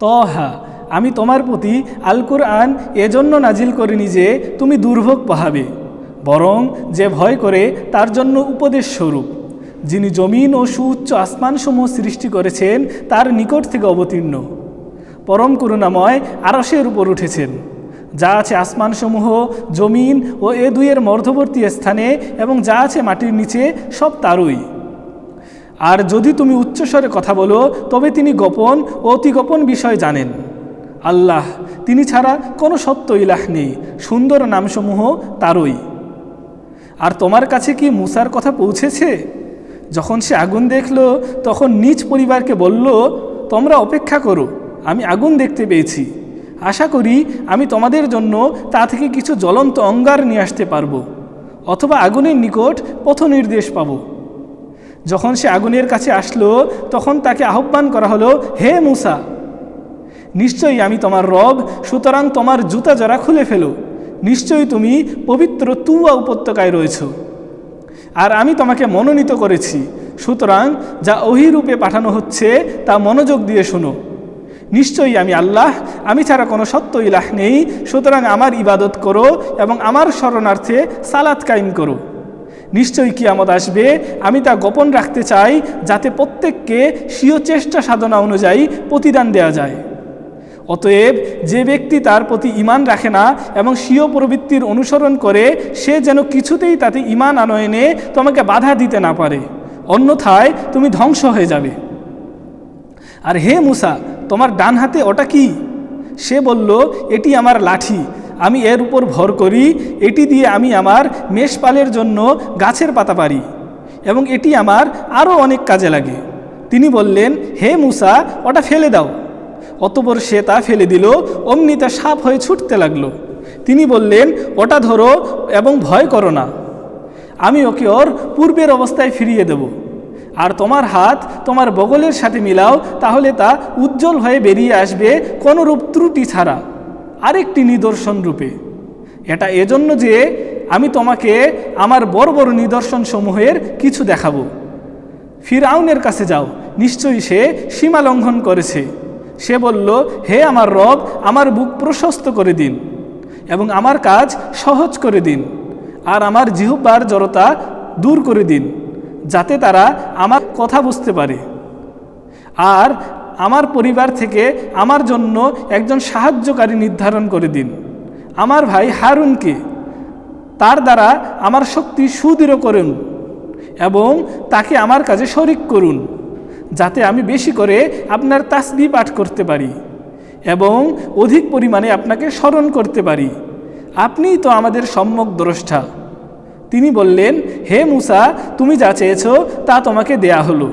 তহা, আমি তোমার প্রতি আল কুরআন এজন্য নাজিল করিনি যে তুমি দুর্ভোগ পাহাবে, বরং যে ভয় করে তার জন্য উপদেশ স্বরূপ। যিনি জমিন ও সুউচ্চ আসমানসমূহ সৃষ্টি করেছেন, তার নিকট থেকে অবতীর্ণ। পরম করুণাময় আরশের উপর উঠেছেন, যা আছে আসমানসমূহ, জমিন ও এ দুইয়ের মধ্যবর্তী স্থানে এবং যা আছে মাটির নিচে, সব তারই। আর যদি তুমি উচ্চস্বরে কথা বলো, তবে তিনি গোপন, অতি গোপন বিষয় জানেন। আল্লাহ, তিনি ছাড়া কোনো সত্য ইলাহ নেই, সুন্দর নামসমূহ তারই। আর তোমার কাছে কি মুসার কথা পৌঁছেছে? যখন সে আগুন দেখল, তখন নিজ পরিবারকে বলল, তোমরা অপেক্ষা করো, আমি আগুন দেখতে পেয়েছি। আশা করি আমি তোমাদের জন্য তা থেকে কিছু জ্বলন্ত অঙ্গার নিয়ে আসতে পারব, অথবা আগুনের নিকট পথ নির্দেশ পাবো। যখন সে আগুনের কাছে আসলো, তখন তাকে আহ্বান করা হলো, হে মুসা, নিশ্চয়ই আমি তোমার রব, সুতরাং তোমার জুতা জরা খুলে ফেলো, নিশ্চয়ই তুমি পবিত্র তুয়া উপত্যকায় রয়েছ। আর আমি তোমাকে মনোনীত করেছি, সুতরাং যা অহিরূপে পাঠানো হচ্ছে, তা মনোযোগ দিয়ে শোনো। নিশ্চয়ই আমি আল্লাহ, আমি ছাড়া কোনো সত্য ইলাহ নেই, সুতরাং আমার ইবাদত করো এবং আমার শরণার্থে সালাত কায়েম করো। নিশ্চয়ই কিয়ামত আসবে। আমি তা গোপন রাখতে চাই যাতে প্রত্যেককে স্বীয় চেষ্টা সাধনা অনুযায়ী প্রতিদান দেয়া যায়। অতএব যে ব্যক্তি তার প্রতি ইমান রাখে না এবং স্বীয় প্রবৃত্তির অনুসরণ করে, সে যেন কিছুতেই তাতে ইমান আনয়নে তোমাকে বাধা দিতে না পারে। অন্যথায় তুমি ধ্বংস হয়ে যাবে। আর হে মুসা, তোমার ডান হাতে ওটা কি? সে বলল, এটি আমার লাঠি। আমি এর উপর ভর করি, এটি দিয়ে আমি আমার মেষপালের জন্য গাছের পাতা পারি এবং এটি আমার আরও অনেক কাজে লাগে। তিনি বললেন, হে মুসা, ওটা ফেলে দাও। অতপর সে তা ফেলে দিল, অমনি তা সাপ হয়ে ছুটতে লাগল। তিনি বললেন, ওটা ধরো এবং ভয় করো না। আমি ওকে ওর পূর্বের অবস্থায় ফিরিয়ে দেব। আর তোমার হাত তোমার বগলের সাথে মিলাও, তাহলে তা উজ্জ্বল হয়ে বেরিয়ে আসবে, কোনোরূপ ত্রুটি ছাড়া। আরেকটি নিদর্শন রূপে। এটা এজন্য যে আমি তোমাকে আমার বড় বড় নিদর্শন সমূহের কিছু দেখাবো। ফিরাউনের কাছে যাও, নিশ্চয়ই সে সীমা লঙ্ঘন করেছে। সে বলল, হে আমার রব, আমার বুক প্রশস্ত করে দিন এবং আমার কাজ সহজ করে দিন আর আমার জিহুব্বার জড়তা দূর করে দিন, যাতে তারা আমার কথা বুঝতে পারে। আর আমার পরিবার থেকে আমার জন্য একজন সাহায্যকারী নির্ধারণ করে দিন। আমার ভাই হারুনকে তার দ্বারা আমার শক্তি সুদৃঢ় করুন এবং তাকে আমার কাজে শরিক করুন, যাতে আমি বেশি করে আপনার তাসবি পাঠ করতে পারি এবং অধিক পরিমাণে আপনাকে স্মরণ করতে পারি। আপনিই তো আমাদের সম্যক দ্রষ্টা। তিনি বললেন, হে মুসা, তুমি যা চেয়েছ তা তোমাকে দেয়া হলো।